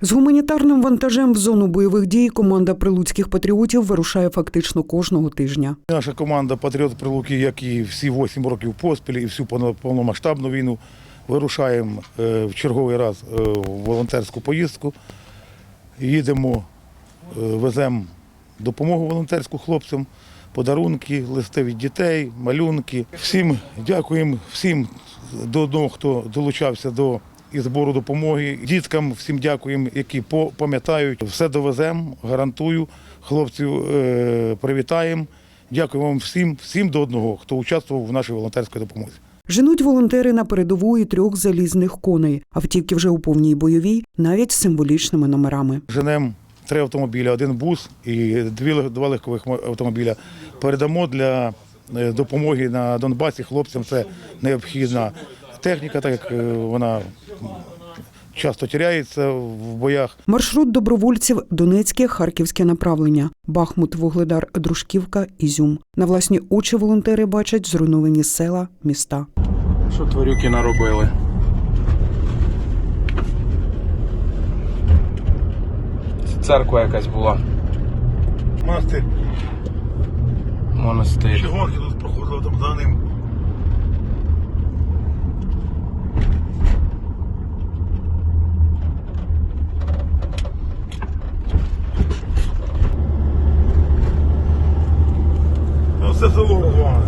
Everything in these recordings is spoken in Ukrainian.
З гуманітарним вантажем в зону бойових дій команда прилуцьких патріотів вирушає фактично кожного тижня. Наша команда Патріот Прилуки, як і всі 8 років поспіль, і всю повно- повномасштабну війну, вирушаємо е, в черговий раз е, в волонтерську поїздку. Їдемо, е, веземо допомогу волонтерську хлопцям, подарунки, листи від дітей, малюнки. Всім дякуємо всім до одного, хто долучався до і збору допомоги. Діткам всім дякуємо, які пам'ятають. Все довеземо, гарантую. Хлопців е, привітаємо. Дякую вам всім, всім до одного, хто участвував в нашій волонтерській допомозі. Женуть волонтери на передову і трьох залізних коней. Автівки вже у повній бойовій, навіть з символічними номерами. Женемо три автомобіля, один бус і дві два легкових автомобіля. Передамо для е, допомоги на Донбасі хлопцям. Це необхідна техніка, так як е, вона часто тіряється в боях. Маршрут добровольців Донецьке, Харківське направлення, Бахмут, Вугледар, Дружківка, Ізюм. На власні очі волонтери бачать зруйновані села, міста. Що тварюки наробили? Це церква якась була. Монастир. Монастир. Чигонки тут проходили там за ним. Все село розламане.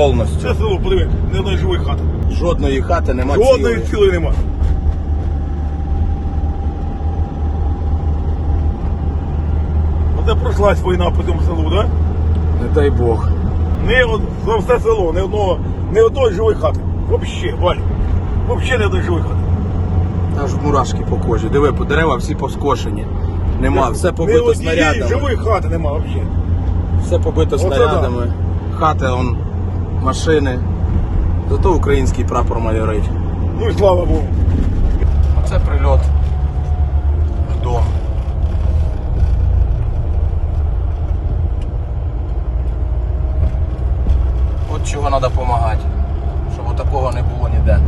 Повністю. Все село, подиви, ні одної живої хати. Жодної хати нема Жодної цілої. цілої нема. Оце пройшлась війна по цьому селу, так? Не дай Бог. Не од... за все село, ні одного, ні одної живої хати. Вообще, Валь. Вообще ні одної живої хати. Аж мурашки по кожі. Диви, по дерева всі поскошені. Нема, все побито однієї снарядами. живої хати нема вообще. Все побито Оце снарядами. Хати, он, машини. Зато український прапор майорить. Ну і слава Богу. Це прильот в дом. От чого треба допомагати, щоб такого не було ніде.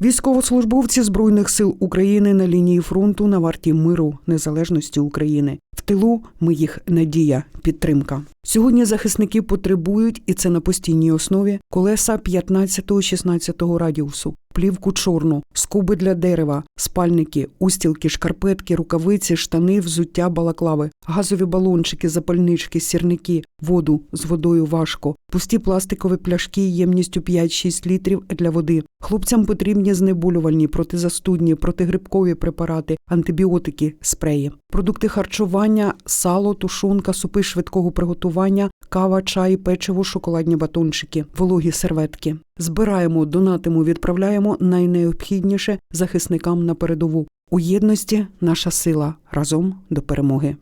Військовослужбовці збройних сил України на лінії фронту на варті миру, незалежності України. В тилу ми їх надія, підтримка. Сьогодні захисники потребують, і це на постійній основі колеса 15-16 радіусу, плівку чорну, скуби для дерева, спальники, устілки, шкарпетки, рукавиці, штани, взуття, балаклави, газові балончики, запальнички, сірники, воду з водою важко, пусті пластикові пляшки ємністю 5-6 літрів для води. Хлопцям потрібні знеболювальні, протизастудні, протигрибкові препарати, антибіотики, спреї, продукти харчування, сало, тушонка, супи швидкого приготування, кава, чай, печиво, шоколадні батончики, вологі серветки. Збираємо, донатимо, відправляємо найнеобхідніше захисникам на передову. У єдності наша сила разом до перемоги.